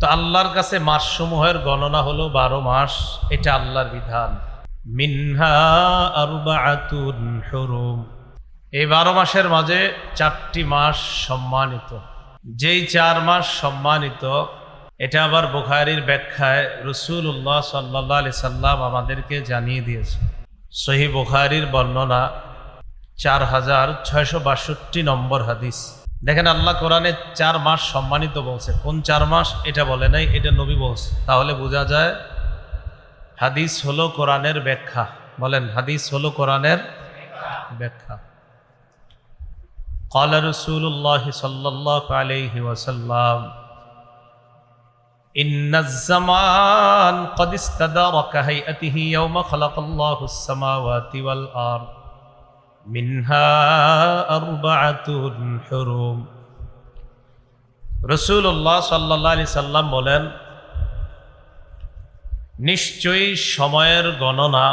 তো আল্লাহর কাছে মাসসমূহের গণনা হলো বারো মাস, এটা আল্লাহর বিধান। মিনহা আরবাআতুন হুরুম। এই বারো মাসের মাঝে চারটি মাস সম্মানিত। যেই চার মাস সম্মানিত, এটা আবার বুখারির ব্যাখ্যায় রসুল্লাহ সাল্লাহ আলি সাল্লাম আমাদেরকে জানিয়ে দিয়েছে। সহি বুখারির বর্ণনা চার হাজার ছয়শো বাষট্টি নম্বর হাদিস। দেখেন আল্লাহ কোরআনে চার মাস সম্মানিত বলছে কোন চার মাস এটা বলে নাই এটা নবী বলছে তাহলে বোঝা যায় হাদিস হলো কোরআনের ব্যাখ্যা বলেন হাদিস হলো কোরআনের ব্যাখ্যা قال رسول الله صلى الله عليه وسلم إن الزمان قد استدار كهيئته يوم خلق الله السماوات والأرض মিনহা আরবাতুন হুরুম। রসুল্লাহ সাল্লাহ আলি সাল্লাম বলেন, নিশ্চয়ই সময়ের গণনা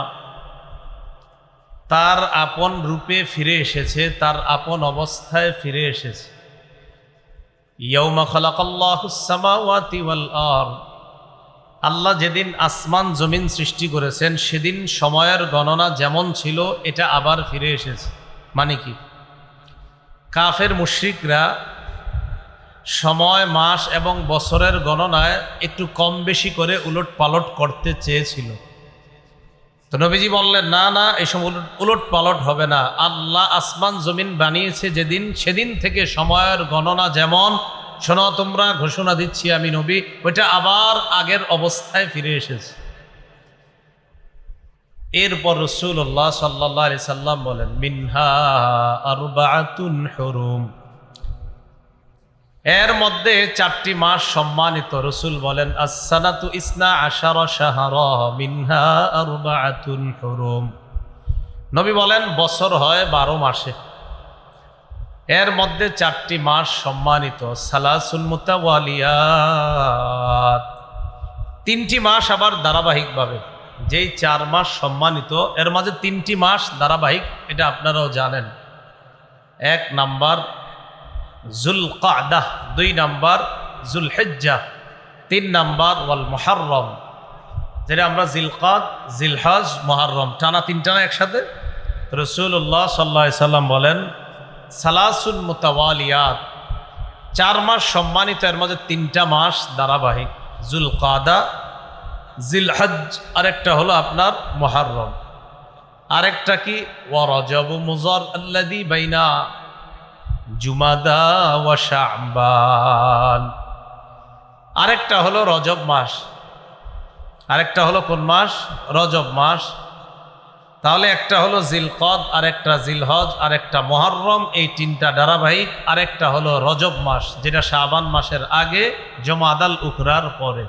তার আপন রূপে ফিরে এসেছে, তার আপন অবস্থায় ফিরে এসেছে। ইয়ৌমা খলাকাল্লাহুসামাওয়াতি ওয়াল আরদ। আল্লাহ যেদিন আসমান জমিন সৃষ্টি করেছেন, সেদিন সময়ের গণনা যেমন ছিল, এটা আবার ফিরে এসেছে। মানে কি? কাফের মুশ্রিকরা সময়, মাস এবং বছরের গণনায় একটু কম বেশি করে উলট পালট করতে চেয়েছিল। তো নবীজি বললেন, না না এসব উলট পালট হবে না। আল্লাহ আসমান জমিন বানিয়েছে যেদিন, সেদিন থেকে সময়ের গণনা যেমন শোনো, তোমরা ঘোষণা দিচ্ছি আমি নবী, ওইটা আবার আগের অবস্থায় ফিরে এসেছে। এরপর রসুল্লাহ সাল্লাহ আলি সাল্লাম বলেন, মিনহা আরবাতুন হরুম। এর মধ্যে চারটি মাস সম্মানিত, রসুল বলেন আসানাতু ইসনা আশার শাহর, মিনহা আরবাতুন হরুম। নবী বলেন, বছর হয় বারো মাসে। এর মধ্যে চারটি মাস সম্মানিত। সালাসুল মুতাওয়ালিয়াত। তিনটি মাস আবার ধারাবাহিকভাবে। যেই চার মাস সম্মানিত, এর মাঝে তিনটি মাস ধারাবাহিক, এটা আপনারাও জানেন। এক নাম্বার জুল কাদাহ দুই নাম্বার জুল হেজ্জা তিন নাম্বার ওয়াল মহারম যেটা আমরা জিলকাদ, জিলহাজ মহারম টানা তিন টানা একসাথে। রসুল্লাহ সাল্লা সাল্লাম বলেন সালাসুল মুতাওয়ালিয়াত। চার মাস সম্মানিত, এর মাঝে তিনটা মাস ধারাবাহিক। জুল কাদা জিলহজ আরেকটা হলো আপনার মহারম আরেকটা কি? ওয়ারজব মুজর আল্লাদি বাইনা জুমাদা ওয়া আরেকটা হলো রজব মাস। আরেকটা হলো কোন মাস? রজব মাস। তাহলে একটা হলো জিলকদ, আরেকটা জিলহজ, আরেকটা মহরম, এই তিনটা ধারাবাহিক, আরেকটা হলো রজব মাস, যেটা শাবান মাসের আগে জমাদাল উখরার পরে।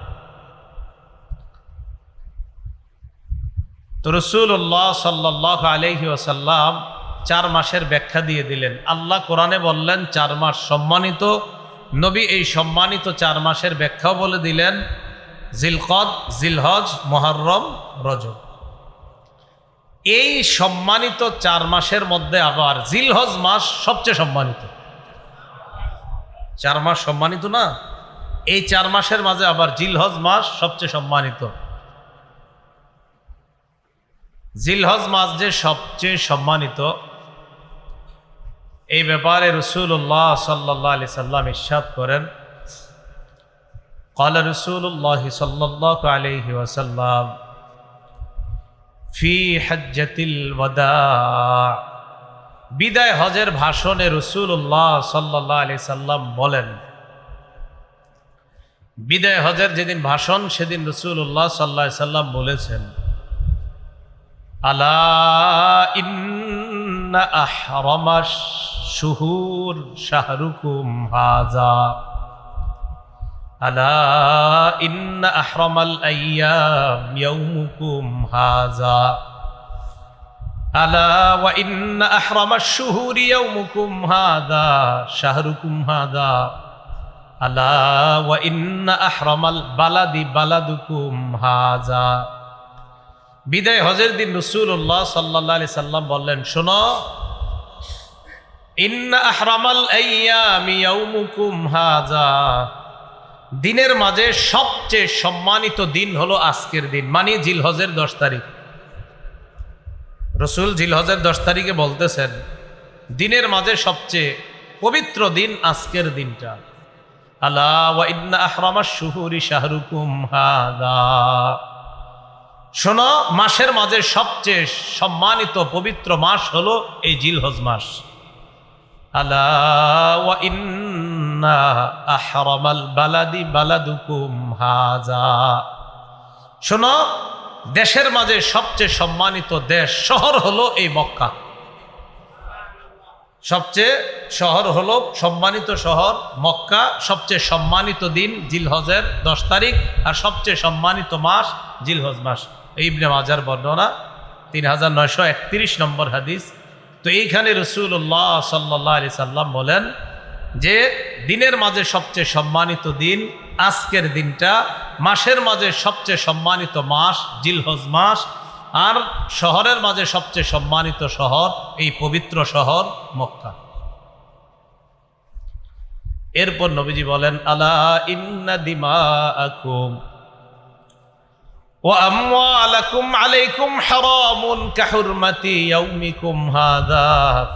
তো রসুল্লাহ সাল্লাহ আলহি ওসাল্লাম চার মাসের ব্যাখ্যা দিয়ে দিলেন। আল্লাহ কোরআনে বললেন, চার মাস সম্মানিত। নবী এই সম্মানিত চার মাসের ব্যাখ্যাও বলে দিলেন, জিলকদ, জিলহজ, মহরম, রজব। এই সম্মানিত চার মাসের মধ্যে আবার জিলহজ মাস সবচেয়ে সম্মানিত চার মাস সম্মানিত না এই চার মাসের মাঝে আবার জিলহজ মাস সবচেয়ে সম্মানিত জিলহজ মাস যে সবচেয়ে সম্মানিত এই ব্যাপারে রসুল্লাহ সাল্লাহ আলি সাল্লাম ইস্বাদ করেন قال رسول الله صلى الله عليه وسلم ফি হাজ্জাতিল ওয়াদা। বিদায় হজের ভাষণে রসুল্লাহ সাল্লাহ আলি সাল্লাম বলেন, বিদায় হজের যেদিন ভাষণ, সেদিন রসুল্লাহ সাল্লাহ সাল্লাম বলেছেন, আলা ইন্না শুহুর শাহরুকুম হাজা। আলা ইন্না আহরমাল আইয়াম ইয়াউমুকুম হাজা আলা ওয়া ইন্না আহরামাশ শুহুরি ইয়াউমুকুম হাদা শাহরুকুম হাদা আলা ওয়া ইন্না আহরামাল বালাদি বালাদুকুম হাজা বিদায় হজের দিন রসুল্লাহ সাল্লাহ আলি সাল্লাম বললেন, শোনো, ইন্না আহরামাল আইয়ামি ইয়াউমুকুম হাজা দিনের মাঝে সবচেয়ে সম্মানিত দিন হলো আজকের দিন। মানে জিলহজের দশ তারিখ। রসুল জিলহজের দশ তারিখে বলতেছেন, দিনের মাঝে সবচেয়ে পবিত্র দিন আজকের দিনটা। শোনো, মাসের মাঝে সবচেয়ে সম্মানিত পবিত্র মাস হলো এই জিলহজ মাস। আলা শোনো, দেশের মাঝে সবচেয়ে সম্মানিত দেশ শহর হলো এই মক্কা। সবচেয়ে শহর হলো সম্মানিত শহর মক্কা, সবচেয়ে সম্মানিত দিন জিলহজের দশ তারিখ আর সবচেয়ে সম্মানিত মাস জিলহজ মাস। ইবনে মাজার বর্ণনা তিন হাজার নয়শো একত্রিশ নম্বর হাদিস। তো এইখানে রসুল্লাহ সাল্লাহ সাল্লাম বলেন যে দিনের মাঝে সবচেয়ে সম্মানিত দিন, আজকের দিনটা মাসের মাঝে সবচেয়ে সম্মানিত মাস, জিলহজ মাস, আর শহরের মাঝে সবচেয়ে সম্মানিত শহর, এই পবিত্র শহর মক্কা। এরপর নবীজি বলেন, আলা ইন্না দিমা আকুম وأموالكم عليكم حرام كحرمة يومكم هذا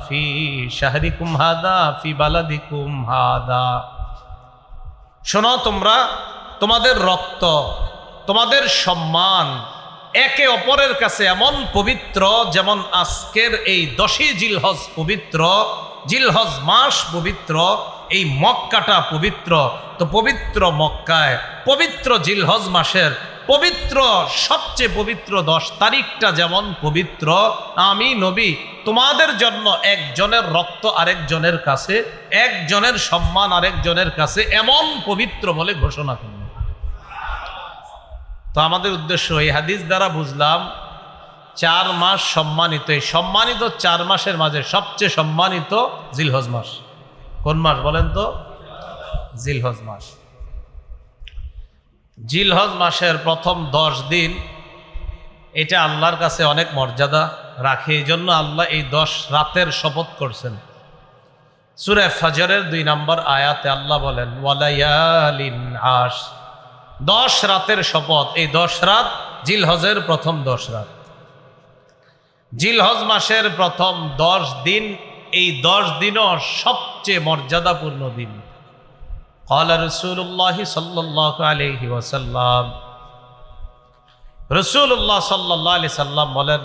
في شهركم هذا في بلدكم هذا শোনো তোমরা তোমাদের রক্ত তোমাদের সম্মান একে অপরের কাছে এমন পবিত্র যেমন আজকের এই দশই জিলহজ পবিত্র জিলহজ মাস পবিত্র এই মক্কাটা পবিত্র তো পবিত্র মক্কায় পবিত্র জিলহজ মাসের পবিত্র, সবচেয়ে পবিত্র দশ তারিখটা যেমন পবিত্র, আমি নবী, তোমাদের জন্য একজনের রক্ত আরেকজনের কাছে, একজনের সম্মান আরেকজনের কাছে এমন পবিত্র বলে ঘোষণা করল তো আমাদের উদ্দেশ্য এই হাদিস দ্বারা বুঝলাম, চার মাস সম্মানিত, এই সম্মানিত চার মাসের মাঝে সবচেয়ে সম্মানিত জিলহজ মাস। কোন মাস বলেন তো? জিলহজ মাস। জিলহজ মাসের প্রথম দশ দিন, এটা আল্লাহর কাছে অনেক মর্যাদা রাখে। এই জন্য আল্লাহ এই দশ রাতের শপথ করছেন। সুরে ফজরের দুই নম্বর আয়াতে আল্লাহ বলেন আশ। দশ রাতের শপথ, এই দশ রাত জিলহজের প্রথম দশ রাত। জিলহজ মাসের প্রথম দশ দিন, এই দশ দিনও সবচেয়ে মর্যাদাপূর্ণ দিন। قال رسول الله صلى الله عليه وسلم رسول الله صلى الله عليه وسلم বলেন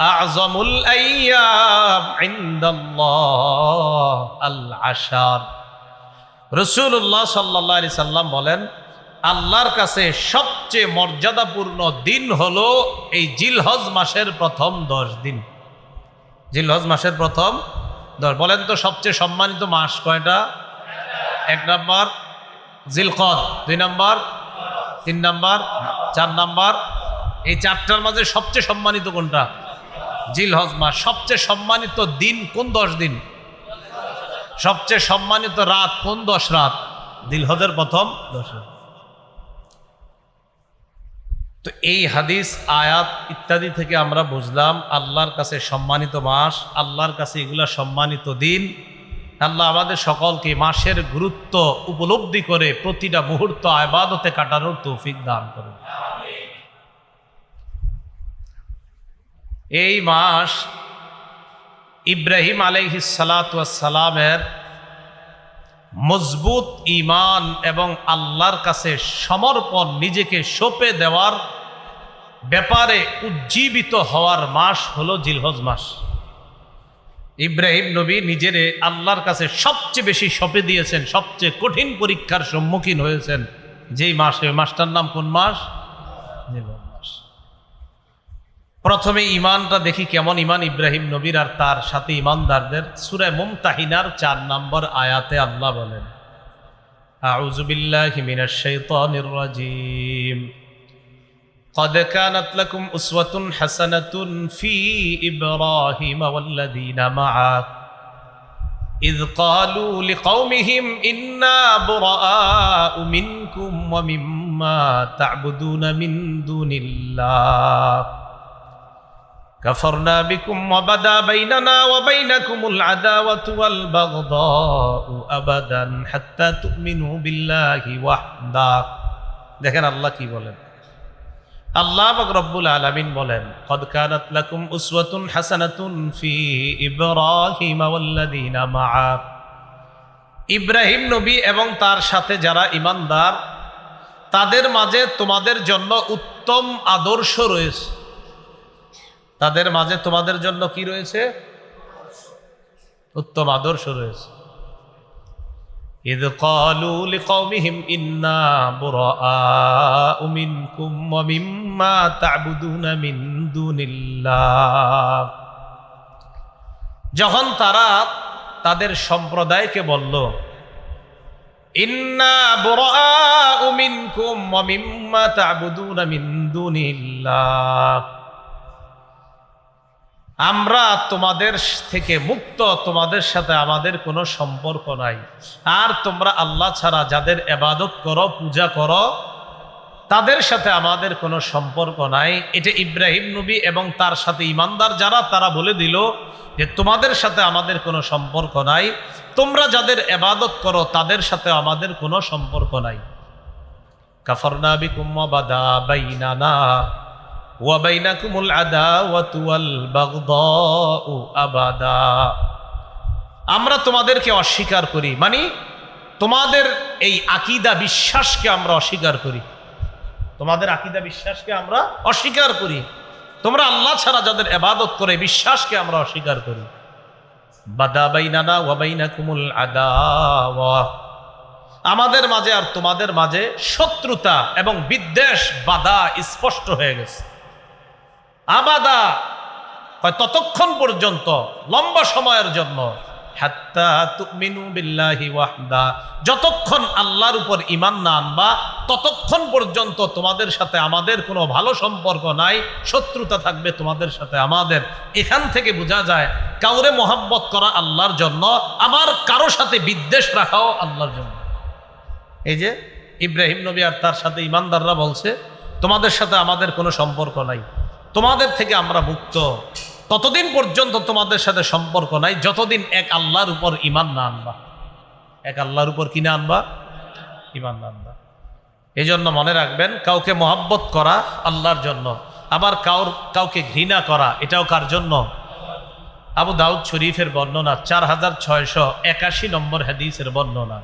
أعظم الأيام عند الله العشر রসুল্লাহ সাল্লাহ আলি সাল্লাম বলেন আল্লাহর কাছে সবচেয়ে মর্যাদাপূর্ণ দিন হলো এই জিলহজ মাসের প্রথম দশ দিন জিলহজ মাসের প্রথম দশ বলেন তো সবচেয়ে সম্মানিত মাস কয়টা এক নম্বর জিলকদ, দুই নম্বর, তিন নম্বর, চার নম্বর। এই চারটার মাঝে সবচেয়ে সম্মানিত কোনটা? জিলহজ মাস। সবচেয়ে সম্মানিত দিন কোন দশ দিন? সবচেয়ে সম্মানিত রাত কোন দশ রাত? দিলহজের প্রথম দশ রাত। তো এই হাদিস, আয়াত ইত্যাদি থেকে আমরা বুঝলাম, আল্লাহর কাছে সম্মানিত মাস, আল্লাহর কাছে এগুলা সম্মানিত দিন। আল্লাহ আমাদের সকলকে মাসের গুরুত্ব উপলব্ধি করে প্রতিটা মুহূর্ত আবাদতে কাটানোর তৌফিক দান করুন। এই মাস ইব্রাহিম আলহিসালামের মজবুত ইমান এবং আল্লাহর কাছে সমর্পণ নিজেকে সঁপে দেওয়ার ব্যাপারে উজ্জীবিত হওয়ার মাস হলো জিলহজ মাস। ইব্রাহিম নবী নিজের আল্লাহর কাছে সবচেয়ে বেশি সঁপে দিয়েছেন, সবচেয়ে কঠিন পরীক্ষার সম্মুখীন হয়েছেন। যেই মাসে মাসটার নাম কোন মাস? মাস। প্রথমে ইমানটা দেখি কেমন ইমান ইব্রাহিম নবীর আর তার সাথে ইমানদারদের সুরে মুমতাহিনার চার নম্বর আয়াতে আল্লাহ বলেন আউজুবিল্লাহ মিনাশ শাইতানির রাজিম। قد كانت لكم أسوة حسنة في إبراهيم والذين معه إذ قالوا لقومهم إنا براء منكم ومما تعبدون من دون الله كفرنا بكم وبدا بيننا وبينكم العداوة والبغضاء أبدا حتى تؤمنوا بالله وحده দেখেন আল্লাহ কি বলেন আল্লাহ রব্বুল আলমিন বলেন কদকানাত লাকুম উসওয়াতুন হাসানাতুন ফি ইব্রাহিম ওয়াল্লাযীনা মাআ। ইব্রাহিম নবী এবং তার সাথে যারা ইমানদার তাদের মাঝে তোমাদের জন্য উত্তম আদর্শ রয়েছে। তাদের মাঝে তোমাদের জন্য কি রয়েছে? উত্তম আদর্শ রয়েছে। إذ قالوا لقومهم إنا براء منكم ومما تعبدون من دون الله যখন তারা তাদের সম্প্রদায়কে বলল ইন্না বুরাআউ মিনকুম ওয়া মিম্মা তা'বুদুনা মিন দুনিল্লাহ আমরা তোমাদের থেকে মুক্ত, তোমাদের সাথে আমাদের কোনো সম্পর্ক নাই। আর তোমরা আল্লাহ ছাড়া যাদের এবাদত করো, পূজা করো, তাদের সাথে আমাদের কোনো সম্পর্ক নাই। এটা ইব্রাহিম নবী এবং তার সাথে ইমানদার যারা, তারা বলে দিল যে তোমাদের সাথে আমাদের কোনো সম্পর্ক নাই। তোমরা যাদের এবাদত করো, তাদের সাথে আমাদের কোনো সম্পর্ক নাই। কাফরনা বিকুম বাদা বাইনানা। আমরা তোমাদেরকে অস্বীকার করি মানে তোমাদের এই আকিদা বিশ্বাসকে আমরা অস্বীকার করি। তোমাদের আকিদা বিশ্বাসকে আমরা অস্বীকার করি। তোমরা আল্লাহ ছাড়া যাদের এবাদত করে বিশ্বাসকে আমরা অস্বীকার করি। বাদা বাইনানা ওয়াবাইনাকুমুল আদাওয়া। আমাদের মাঝে আর তোমাদের মাঝে শত্রুতা এবং বিদ্বেষ বাধা স্পষ্ট হয়ে গেছে। আবাদা। হয় ততক্ষণ পর্যন্ত, লম্বা সময়ের জন্য। যতক্ষণ আল্লাহর উপর ইমান না আনবা, ততক্ষণ পর্যন্ত তোমাদের সাথে আমাদের কোনো ভালো সম্পর্ক নাই, শত্রুতা থাকবে তোমাদের সাথে আমাদের। এখান থেকে বোঝা যায়, কাউরে মোহাব্বত করা আল্লাহর জন্য আমার কারও সাথে বিদ্বেষ রাখাও আল্লাহর জন্য। এই যে, ইব্রাহিম নবী আর তার সাথে ইমানদাররা বলছে, তোমাদের সাথে আমাদের কোনো সম্পর্ক নাই। তোমাদের থেকে আমরা মুক্ত। ততদিন পর্যন্ত তোমাদের সাথে সম্পর্ক নাই, যতদিন এক আল্লাহর উপর ইমান না আনবা। এক আল্লাহর উপর কিনে আনবা? ইমান না আনবা। এই জন্য মনে রাখবেন, কাউকে মহাব্বত করা আল্লাহর জন্য, আবার কাউর, কাউকে ঘৃণা করা, এটাও কার জন্য? আবু দাউদ শরীফের বর্ণনা, চার হাজার ছয়শো একাশি নম্বর হাদিসের বর্ণনা।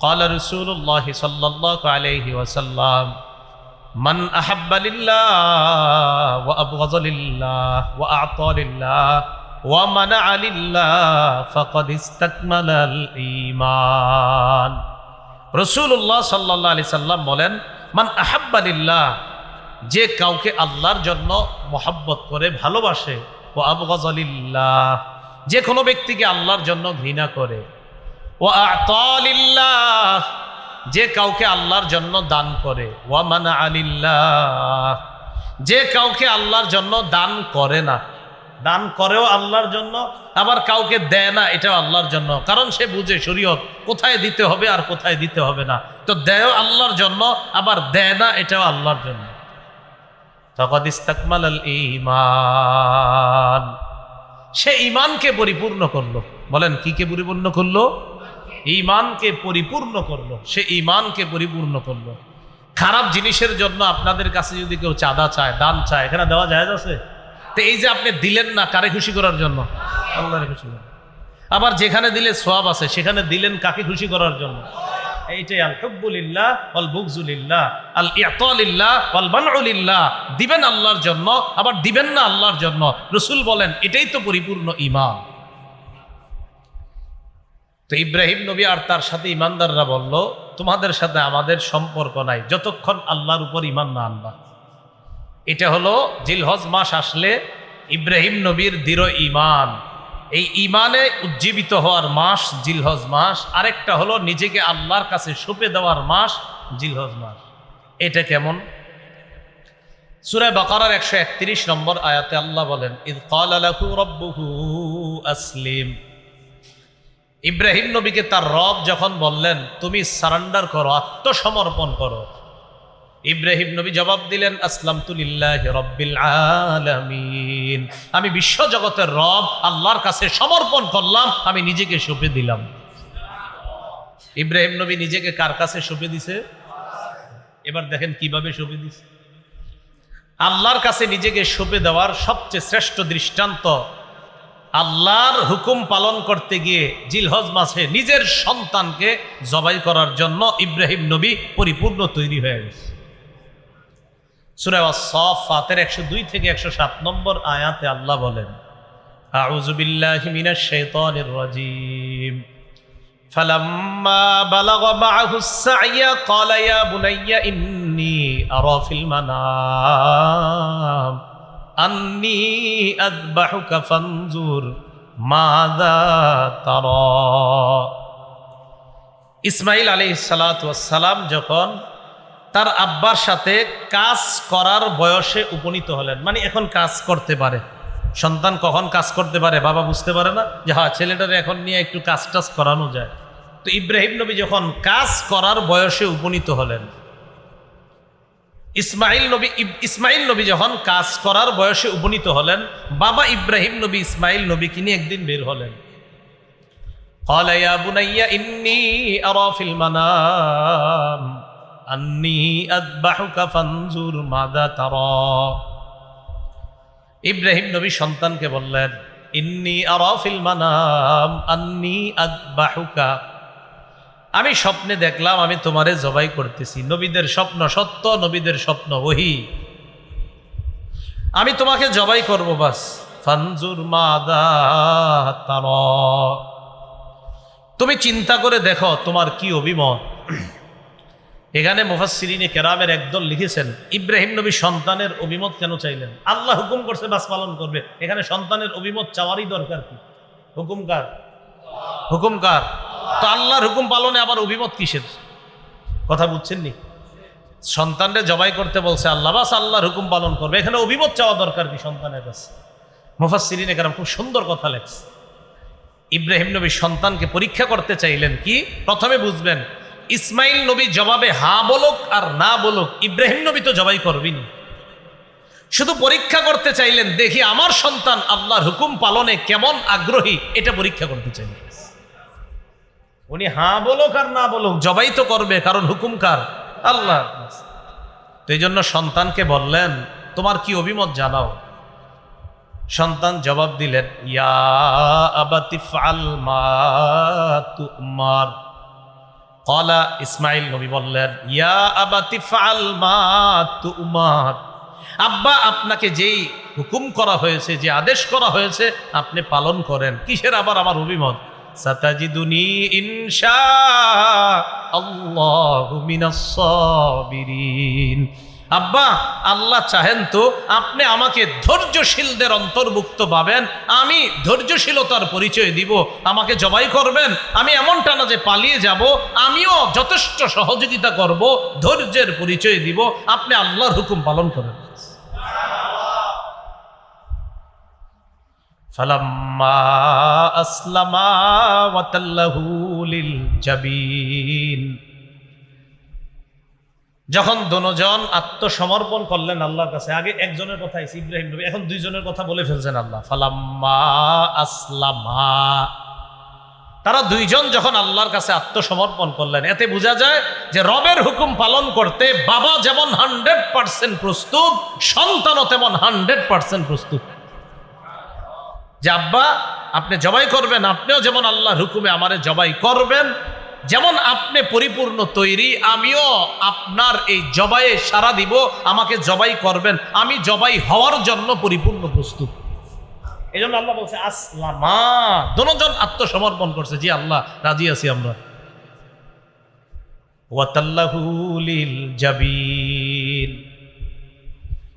কলা রসুল্লাহ সাল্লাহ আলহি ওয়াসাল্লাম মান আহাব্বালিল্লাহ ওয়া আবগাজালিল্লাহ ওয়া আতালিল্লাহ ওয়া মানা আলিল্লাহ ফাকাদ ইস্তাকমালাল ঈমান। রাসূলুল্লাহ সাল্লাল্লাহু আলাইহি সাল্লাম বলেন, মান لله যে কাউকে আল্লাহর জন্য মহাব্বত করে ভালোবাসে ও আবগাজালিল্লাহ যে কোনো ব্যক্তিকে আল্লাহর জন্য ঘৃণা করে ও আতলিল্লাহ যে কাউকে আল্লাহর জন্য দান করে। ওয়ামানা আলিল্লাহ। যে কাউকে আল্লাহর জন্য দান করে না। দান করেও আল্লাহর জন্য, আবার কাউকে দেয় না, এটাও আল্লাহর জন্য। কারণ সে বুঝে শরীয়ত, কোথায় দিতে হবে আর কোথায় দিতে হবে না। তো দেয় আল্লাহর জন্য, আবার দেয় না, এটাও আল্লাহর জন্য। তকদ ইস্তাকমাল আল ইমান সে ইমানকে পরিপূর্ণ করল। বলেন, কি কে পরিপূর্ণ করল? ইমানকে পরিপূর্ণ করল। সে ইমানকে পরিপূর্ণ করল। খারাপ জিনিসের জন্য আপনাদের কাছে যদি কেউ চাঁদা চায়, দান চায়, এখানে দেওয়া যায় আছে? তো এই যে আপনি দিলেন না, কারে খুশি করার জন্য? আল্লাহরে খুশি আবার যেখানে দিলে সোয়াব আছে, সেখানে দিলেন কাকে খুশি করার জন্য? এইটাই আল হব্বুলিল্লাহ অল বুকজুলিল্লাহ আল ইয়াতলিল্লাহ অল বানউলিল্লাহ দিবেন আল্লাহর জন্য, আবার দিবেন না আল্লাহর জন্য। রসুল বলেন, এটাই তো পরিপূর্ণ ইমান তো ইব্রাহিম নবী আর তার সাথে ইমানদাররা বলল, তোমাদের সাথে আমাদের সম্পর্ক নাই, যতক্ষণ আল্লাহর উপর ইমান না আনবা। এটা হলো জিলহজ মাস আসলে ইব্রাহিম নবীর দৃঢ় ইমান এই ইমানে উজ্জীবিত হওয়ার মাস জিলহজ মাস, আরেকটা হলো নিজেকে আল্লাহর কাছে সঁপে দেওয়ার মাস জিলহজ মাস। এটা কেমন? সুরায় বাকারার একশো একত্রিশ নম্বর আয়াতে আল্লাহ বলেন, ইদ কাল আলাহু রব্বুহু আসলিম। ইব্রাহিম নবীকে তার রব যখন বললেন, তুমি সারান্ডার করো, আত্মসমর্পণ করো। ইব্রাহিম নবী জবাব দিলেন আসলাম তুলিল্লাহ রব্বিল আলামিন। আমি বিশ্ব জগতের রব, আল্লাহর কাছে সমর্পণ করলাম, আমি নিজেকে সঁপে দিলাম। ইব্রাহিম নবী নিজেকে কার কাছে সঁপে দিছে? এবার দেখেন কীভাবে সঁপে দিছে। আল্লাহর কাছে নিজেকে সঁপে দেওয়ার সবচেয়ে শ্রেষ্ঠ দৃষ্টান্ত আল্লাহর হুকুম পালন করতে গিয়ে জিলহজ মাসে নিজের সন্তানকে জবাই করার জন্য ইব্রাহিম নবী পরিপূর্ণ তৈরি হয়ে গেছে সুরায় সফাতের একশো দুই থেকে একশো সাত নম্বর আয়াতে আল্লাহ বলেন আউজুবিল্লাহি মিনাশ শাইতানির রাজিম فلما بلغ معه السعي قال يا بني إني أرى في المنام আন্নি মাদা তার। ইসমাইল আলী সালাম যখন তার আব্বার সাথে কাজ করার বয়সে উপনীত হলেন মানে এখন কাজ করতে পারে। সন্তান কখন কাজ করতে পারে বাবা বুঝতে পারে না? যে হ্যাঁ ছেলেটারে এখন নিয়ে একটু কাজ টাজ করানো যায়। তো ইব্রাহিম নবী যখন কাজ করার বয়সে উপনীত হলেন ইসমাইল নবী ইব- ইসমাইল নবী যখন কাজ করার বয়সে উপনীত হলেন বাবা ইব্রাহিম নবী ইসমাইল নবীকে নিয়ে একদিন বের হলেন قال يا بني إني أرى في المنام أني أذبحك فانظر ماذا ترى ইব্রাহিম নবী সন্তানকে বললেন ইন্নি আরাফিল মানাম আন্নি আদবাহুকা আমি স্বপ্নে দেখলাম, আমি তোমারে জবাই করতেছি। নবীদের স্বপ্ন সত্য, নবীদের স্বপ্ন ওহি। আমি তোমাকে জবাই করব বাস। ফানজুর মাদা তুমি চিন্তা করে দেখো তোমার কি অভিমত। এখানে মুফাসসিরিনে কেরামের একদল লিখেছেন, ইব্রাহিম নবী সন্তানের অভিমত কেন চাইলেন? আল্লাহ হুকুম করছে, বাস পালন করবে। এখানে সন্তানের অভিমত চাওয়ারই দরকার কি? হুকুম কার? হুকুম কার? তো আল্লাহর হুকুম পালনে আবার অভিমত কিসের? কথা বুঝছেন নি সন্তানরে জবাই করতে বলছে আল্লাহ, বাস আল্লাহর হুকুম পালন করবে। এখানে অভিমত চাওয়া দরকার কি সন্তানের কাছে? মুফাসসিরিনে কেরাম খুব সুন্দর কথা লেখছে। ইব্রাহিম নবী সন্তানকে পরীক্ষা করতে চাইলেন কি? প্রথমে বুঝবেন, ইসমাইল নবী জবাবে হা বলুক আর না বলুক, ইব্রাহিম নবী তো জবাই করবেনি শুধু পরীক্ষা করতে চাইলেন, দেখি আমার সন্তান আল্লাহর হুকুম পালনে কেমন আগ্রহী, এটা পরীক্ষা করতে চাইলেন। উনি হা বলুক আর না বলুক, জবাই তো করবে, কারণ হুকুম কার? আল্লাহ তো এই জন্য সন্তানকে বললেন, তোমার কি অভিমত জানাও? সন্তান জবাব দিলেন, ইয়া ফাল ইসমাইল নবী বললেন, ইয়া আবাতি ফাল মা আব্বা, আপনাকে যেই হুকুম করা হয়েছে, যে আদেশ করা হয়েছে, আপনি পালন করেন। কিসের আবার আমার অভিমত? ইনশা আব্বা, আল্লাহ চাহেন তো আপনি আমাকে ধৈর্যশীলদের অন্তর্ভুক্ত পাবেন, আমি ধৈর্যশীলতার পরিচয় দিব, আমাকে জবাই করবেন, আমি এমনটা না যে পালিয়ে যাব, আমিও যথেষ্ট সহযোগিতা করব, ধৈর্যের পরিচয় দিব, আপনি আল্লাহর হুকুম পালন করেন। যখন দনোজন আত্মসমর্পণ করলেন আল্লাহর কাছে, আগে একজনের কথা আইসি, ইব্রাহিম নবী, এখন দুইজনের কথা বলে ফেলছেন আল্লাহ। ফালাম্মা আসলামা। তারা দুইজন যখন আল্লাহর কাছে আত্মসমর্পণ করলেন, এতে বোঝা যায় যে রবের হুকুম পালন করতে বাবা যেমন হান্ড্রেড পার্সেন্ট প্রস্তুত, সন্তানও তেমন হান্ড্রেড পার্সেন্ট প্রস্তুত। যে আব্বা, আপনি জবাই করবেন, আপনিও যেমন আল্লাহর হুকুমে আমারে জবাই করবেন, যেমন আপনি পরিপূর্ণ তৈরি, আমিও আপনার এই জবাইয়ে সারা দিব, আমাকে জবাই করবেন। আমি জবাই হওয়ার জন্য পরিপূর্ণ প্রস্তুত। এই জন্য আল্লাহ বলছে, আসলামা। দনোজন আত্মসমর্পণ করছে, জি আল্লাহ, রাজি আছি আমরা।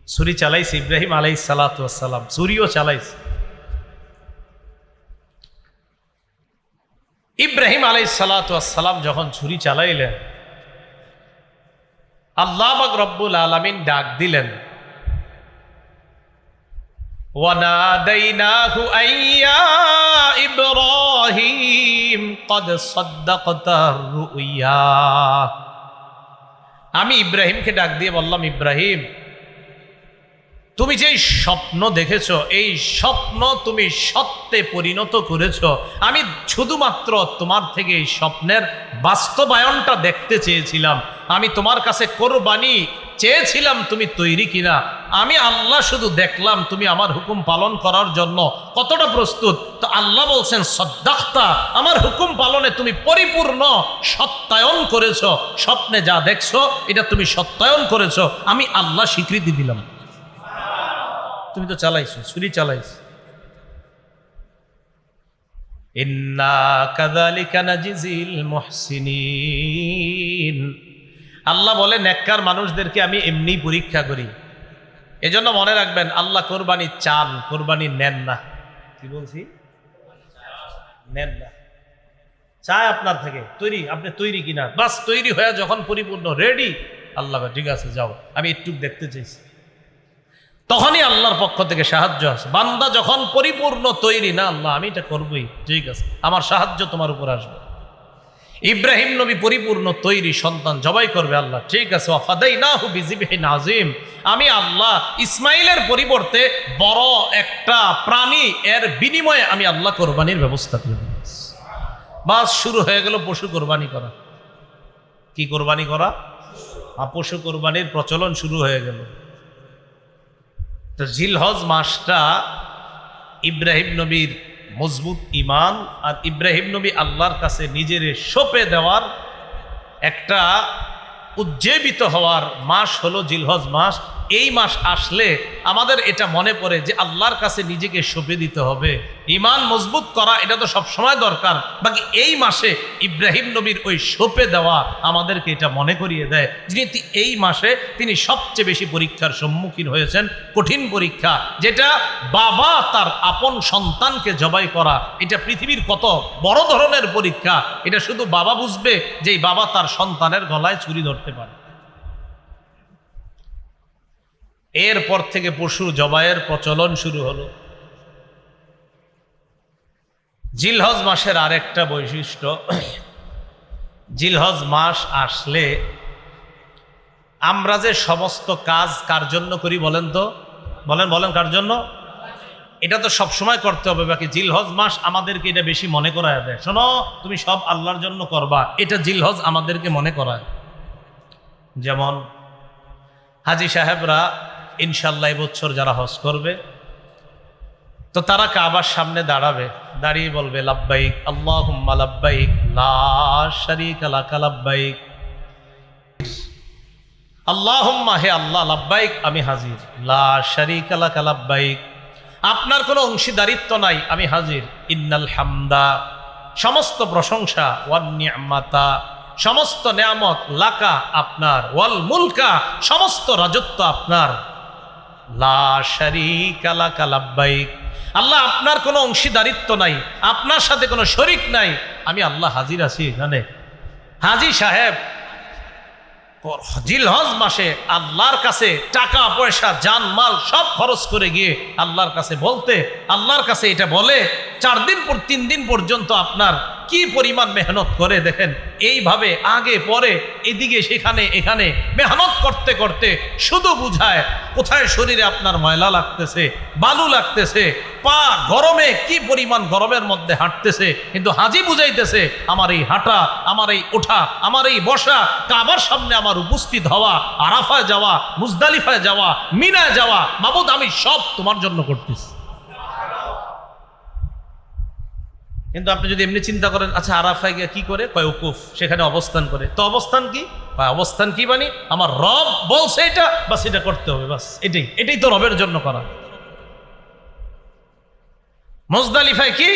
ছুরি চালাইছে ইব্রাহিম আলাই সালাতাম ছুরিও চালাইছে। ইব্রাহিম আলাই সালাতাম যখন ছুরি চালাইলেন আল্লাহ বাক রব্বুল আলমিন ডাক দিলেন وناديناه أن يا إبراهيم قد صدقت الرؤيا আমি ইব্রাহিমকে ডাক দিয়ে বললাম ইব্রাহিম তুমি যেই স্বপ্ন দেখেছ, এই স্বপ্ন তুমি সত্যে পরিণত করেছ। আমি শুধুমাত্র তোমার থেকে এই স্বপ্নের বাস্তবায়নটা দেখতে চেয়েছিলাম। আমি তোমার কাছে কোরবানি চেয়েছিলাম তুমি তৈরি কিনা। আমি আল্লাহ শুধু দেখলাম তুমি আমার হুকুম পালন করার জন্য। কতটা প্রস্তুত? তো আল্লাহ বলছেন সদ্দাক্তা আমার হুকুম পালনে তুমি পরিপূর্ণ সত্যায়ন করেছ। স্বপ্নে যা দেখছ, এটা তুমি সত্যায়ন করেছ। আমি আল্লাহ স্বীকৃতি দিলাম। তুমি তো চালাইছো, ছুরি চালাইছো। আল্লাহ বলে, নেককার মানুষদেরকে আমি এমনি পরীক্ষা করি। এজন্য মনে রাখবেন, আল্লাহ কোরবানি চান, কোরবানি নেন না। কি বলছি? নেন না। চায় আপনার থেকে, তৈরি, আপনি তৈরি কিনা। বাস তৈরি হয়ে যখন পরিপূর্ণ রেডি আল্লাহ ঠিক আছে, যাও। আমি একটু দেখতে চাইছি। তখনই আল্লাহর পক্ষ থেকে সাহায্য আসে। বান্দা যখন পরিপূর্ণ তৈরি, না আল্লাহ, আমি এটা করবই, ঠিক আছে, আমার সাহায্য তোমার উপর আসবে। ইব্রাহিম নবী পরিপূর্ণ তৈরি সন্তান জবাই করবে, আল্লাহ, ঠিক আছে ওয়াফাদাই না হু বিজিবিহি নাজিম আমি আল্লাহ ইসমাইলের পরিবর্তে বড় একটা প্রাণী, এর বিনিময়ে আমি আল্লাহ কোরবানির ব্যবস্থা করে বাস শুরু হয়ে গেল পশু কোরবানি করা। কি কোরবানি করা? আর পশু কোরবানির প্রচলন শুরু হয়ে গেল। তো জিলহজ মাসটা ইব্রাহিম নবীর মজবুত ইমান আর ইব্রাহিম নবী আল্লাহর কাছে নিজের সোপে দেওয়ার একটা উজ্জীবিত হওয়ার মাস হলো জিলহজ মাস। এই মাস আসলে আমাদের এটা মনে পড়ে যে আল্লাহর কাছে নিজেকে সঁপে দিতে হবে। ইমান মজবুত করা এটা তো সব সময় দরকার। বাকি এই মাসে ইব্রাহিম নবীর ওই সঁপে দেওয়া আমাদেরকে এটা মনে করিয়ে দেয়। যিনি এই মাসে তিনি সবচেয়ে বেশি পরীক্ষার সম্মুখীন হয়েছেন, কঠিন পরীক্ষা, যেটা বাবা তার আপন সন্তানকে জবাই করা। এটা পৃথিবীর কত বড় ধরনের পরীক্ষা। এটা শুধু বাবা বুঝবে যে বাবা তার সন্তানের গলায় ছুরি ধরতে পারে। এরপর থেকে পশু জবাইয়ের প্রচলন শুরু হলো। জিলহজ মাসের আরেকটা বৈশিষ্ট্য, জিলহজ মাস আসলে আমরা যে সমস্ত কাজ কার জন্য করি বলেন তো? বলেন বলেন কার জন্য? এটা তো সব সময় করতে হবে, বাকি জিলহজ মাস আমাদেরকে এটা বেশি মনে করায় দেয়। শোনো, তুমি সব আল্লাহর জন্য করবা, এটা জিলহজ আমাদেরকে মনে করায়। যেমন হাজি সাহেবরা ইনশাল্লাহ বছর যারা হজ করবে, তো তারা কাবার সামনে দাঁড়াবে, দাঁড়িয়ে বলবে, লাব্বাইক আল্লাহ লাব্বাইক, লা শারিক লাকা লাব্বাইক। আল্লাহুম্মা, হে আল্লাহ, লাব্বাইক, আমি হাজির। লা শারিক লাকা লাব্বাইক। আপনার কোনো অংশীদারিত্ব নাই, আমি হাজির। ইন্নাল হামদা। সমস্ত প্রশংসা। ওয়ান নিয়ামাতা। সমস্ত নিয়ামত, লাকা আপনার। ওয়াল মুলকা। সমস্ত রাজত্ব আপনার। লা শারিকা লাকা আল্লাহ আপনার কোনো অংশীদারিত্ব নাই, আপনার সাথে কোনো শরিক নাই। আমি আল্লাহ হাজির আছি এখানে। হাজি সাহেব জিলহজ মাসে আল্লাহর কাছে টাকা, পয়সা, জান, মাল সব খরচ করে গিয়ে আল্লাহর কাছে বলতে, আল্লাহর কাছে এটা বলে, চার দিন পর, তিন দিন পর্যন্ত আপনার কি পরিমাণ মেহনত করে দেখেন, এইভাবে আগে, পরে, এদিকে, সেখানে, এখানে মেহনত করতে করতে শুধু বুঝায়, কোথায় শরীরে আপনার ময়লা লাগতেছে, বালু লাগতেছে, পা গরমে কি পরিমাণ গরমের মধ্যে হাঁটতেছে, কিন্তু হাজি বুঝাইতেছে, আমার এই হাঁটা, আমার এই ওঠা, আমার এই বসা, কাবার সামনে আমার উপস্থিত হওয়া, আরাফায় যাওয়া, মুজদালিফায় যাওয়া, মিনায় যাওয়া বাবুদ আমি সব তোমার জন্য করতেছি। কিন্তু আপনি যদি এমনি চিন্তা করেন আচ্ছা আরাফায় গিয়ে কি করে? কয়, উকুফ, সেখানে অবস্থান করে। তো অবস্থান কি? অবস্থান কি মানে আমার রব বলছে এটা, বাস এটা করতে হবে, বাস এটাই এটাই তো রবের জন্য করা। মজদালিফায় কি?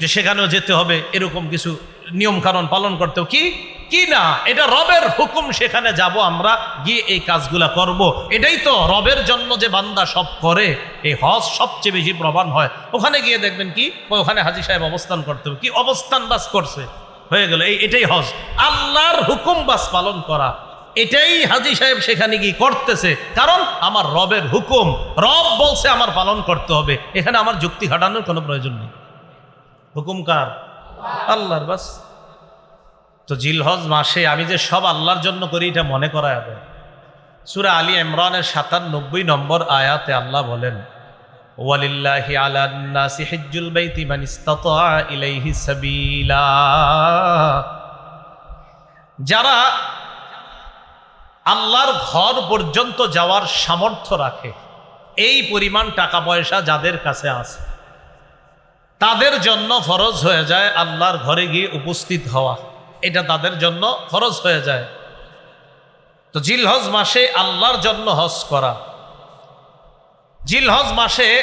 যে সেখানেও যেতে হবে, এরকম কিছু নিয়ম কানুন পালন করতেও কি? কি না? এটা রবের হুকুম, সেখানে যাব আমরা, গিয়ে এই কাজগুলা করব। এটাই তো রবের জন্য যে বান্দা সব করে। এই হজ সবচেয়ে বেশি প্রমাণ হয়। ওখানে গিয়ে দেখবেন কি? ওখানে হাজি সাহেব অবস্থান করতে হবে। কি অবস্থান বাস করছে? হয়ে গেল। এই এটাই হজ। আল্লাহর হুকুম বাস পালন করা। এটাই হাজি সাহেব সেখানে গিয়ে করতেছে। কারণ আমার রবের হুকুম। রব বলছে আমার পালন করতে হবে। এখানে আমার যুক্তি খাটানোর কোনো প্রয়োজন নেই। হুকুম কার? আল্লাহর, বাস। তো জিলহজ মাসে আমি যে সব আল্লাহর জন্য করি, এটা মনে করা যাবে সুরা আলী ইমরানের সাতানব্বই নম্বর আয়াতে আল্লাহ বলেন, ওয়ালিল্লাহি আলান্নাসি হিজ্জুল বাইতি মান ইস্তাতা ইলাইহি সাবিলা। যারা আল্লাহর ঘর পর্যন্ত যাওয়ার সামর্থ্য রাখে, এই পরিমাণ টাকা পয়সা যাদের কাছে আছে, তাদের জন্য ফরজ হয়ে যায় আল্লাহর ঘরে গিয়ে উপস্থিত হওয়া। এটা তাদের জন্য খরচ হয়ে যায়। তো জিলহজ মাসে আল্লাহর জন্য হজ করা। জিলহজ মাসে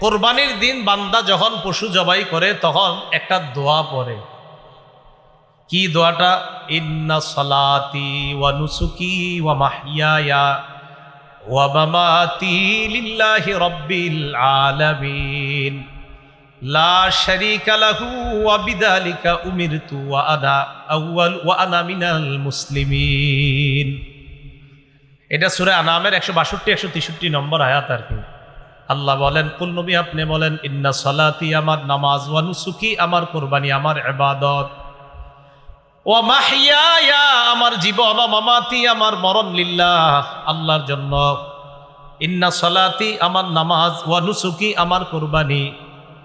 কোরবানির দিন বান্দা যখন পশু জবাই করে, তখন একটা দোয়া পড়ে। কি দোয়াটা? ইন্না সলাতি ওয়া নুসুকি ওয়া মাহিয়ায়া ওয়া মামাতি লিল্লাহি রাব্বিল আলামিন। লা শারীকা লাহু ওয়া বিযালিকা উমিরতু ওয়া আনা আউয়াল ওয়া আনা মিনাল মুসলিমিন। এটা সূরা আনামের 162 163 নম্বর আয়াত আর কি। আল্লাহ বলেন, কুল নবী, আপনি বলেন, ইন্না সলাতি আমার নামাজ ওয়া নুসুকি, আমার কোরবানি, আমার ইবাদত। ও মাহিয়া আমার জীবন ও মামাতি, আমার মরণ লিল্লাহ, আল্লাহর জন্য। ইন্না সলাতি, আমার নামাজ ওয়া নুসুকি, আমার কোরবানি।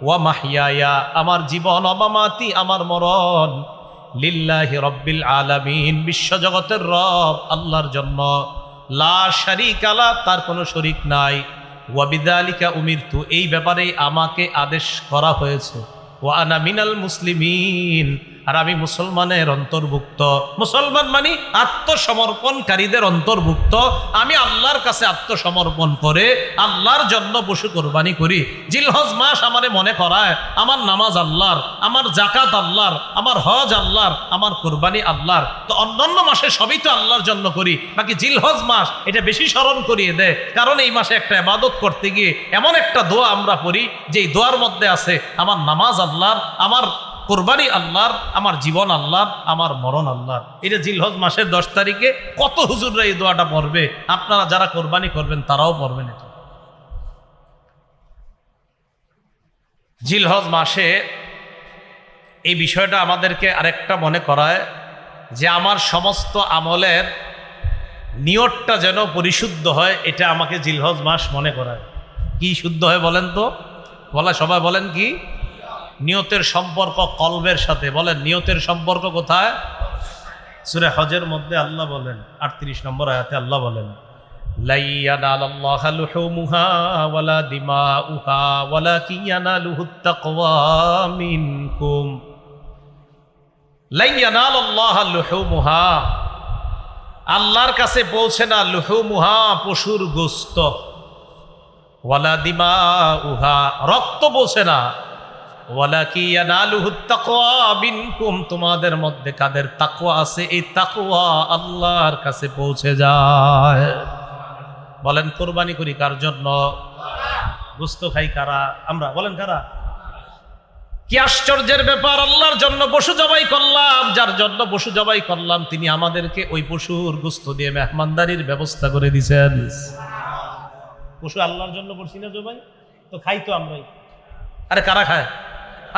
ওয়া মাহিয়ায়া, আমার জীবন অবামাতি আমার মরণ। লিল্লাহি রব্বিল আলামিন, বিশ্বজগতের রব, আল্লাহর জন্য। লা শারিক আলা তার কোনো শরিক নাই। ওয়াবিদালিকা উমিরতু, এই ব্যাপারে আমাকে আদেশ করা হয়েছে। ওয়া আনা মিনাল মুসলিমিন আর আমি মুসলমানের অন্তর্ভুক্ত। মুসলমান মানে আত্মসমর্পণকারীদের অন্তর্ভুক্ত। আমি আল্লাহর কাছে আত্মসমর্পণ করে আল্লাহর জন্য পশু কোরবানি করি। জিলহজ মাস আমারে মনে করায়, আমার নামাজ আল্লাহর, আমার জাকাত আল্লাহর, আমার হজ আল্লাহর, আমার কোরবানি আল্লাহর। তো অন্যান্য মাসে সবই তো আল্লাহর জন্য করি। বাকি জিলহজ মাস এটা বেশি স্মরণ করিয়ে দেয়। কারণ এই মাসে একটা ইবাদত করতে গিয়ে এমন একটা দোয়া আমরা পড়ি, যেই দোয়ার মধ্যে আছে, আমার নামাজ আল্লাহর, আমার কোরবানি আল্লাহর, আমার জীবন আল্লাহর, আমার মরণ আল্লাহর। এটা জিলহজ মাসের দশ তারিখে কত হুজুররা এই দোয়াটা পড়বে? আপনারা যারা কোরবানি করবেন, তারাও পড়বেন এটা। জিলহজ মাসে এই বিষয়টা আমাদেরকে আরেকটা মনে করায় যে আমার সমস্ত আমলের নিয়তটা যেন পরিশুদ্ধ হয়, এটা আমাকে জিলহজ মাস মনে করায়। কি শুদ্ধ হয় বলেন তো? বলা সবাই বলেন কি? নিয়তের সম্পর্ক কলবের সাথে। বলেন, নিয়তের সম্পর্ক কোথায়? সুরে হজের মধ্যে আল্লাহ বলেন, আটত্রিশ নম্বর আয়াতে আল্লাহ বলেন আল্লাহর কাছে পৌঁছে না, লুহুমুহা পশুর গোস্ত। ওয়ালা দিমা উহা রক্ত পৌঁছে না তোমাদের মধ্যে কাদের তাকুয়া আছে? এই তাকুয়া আল্লাহর কাছে পৌঁছে যায়। বলেন, কোরবানি করি কার জন্য? গুস্ত খাই কারা? আমরা, বলেন কারা? কি আশ্চর্যের ব্যাপার, আল্লাহর জন্য পশু জবাই করলাম, যার জন্য পশু জবাই করলাম, তিনি আমাদেরকে ওই পশুর গুস্ত দিয়ে মেহমানদারির ব্যবস্থা করে দিছেন। পশু আল্লাহর জন্য করছি না জবাই? তো খাই তো আমরাই। আরে কারা খায়?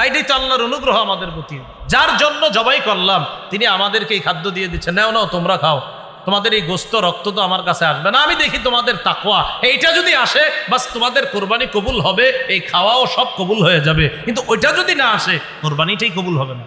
এটাই তো আল্লাহর অনুগ্রহ আমাদের প্রতি। যার জন্য জবাই করলাম, তিনি আমাদেরকে এই খাদ্য দিয়ে দিচ্ছেন, নাও নাও, তোমরা খাও। তোমাদের এই গোস্ত, রক্ত তো আমার কাছে আসবে না। আমি দেখি তোমাদের তাকোয়া এইটা যদি আসে, বাস তোমাদের কোরবানি কবুল হবে, এই খাওয়াও সব কবুল হয়ে যাবে। কিন্তু ওইটা যদি না আসে, কোরবানিটাই কবুল হবে না।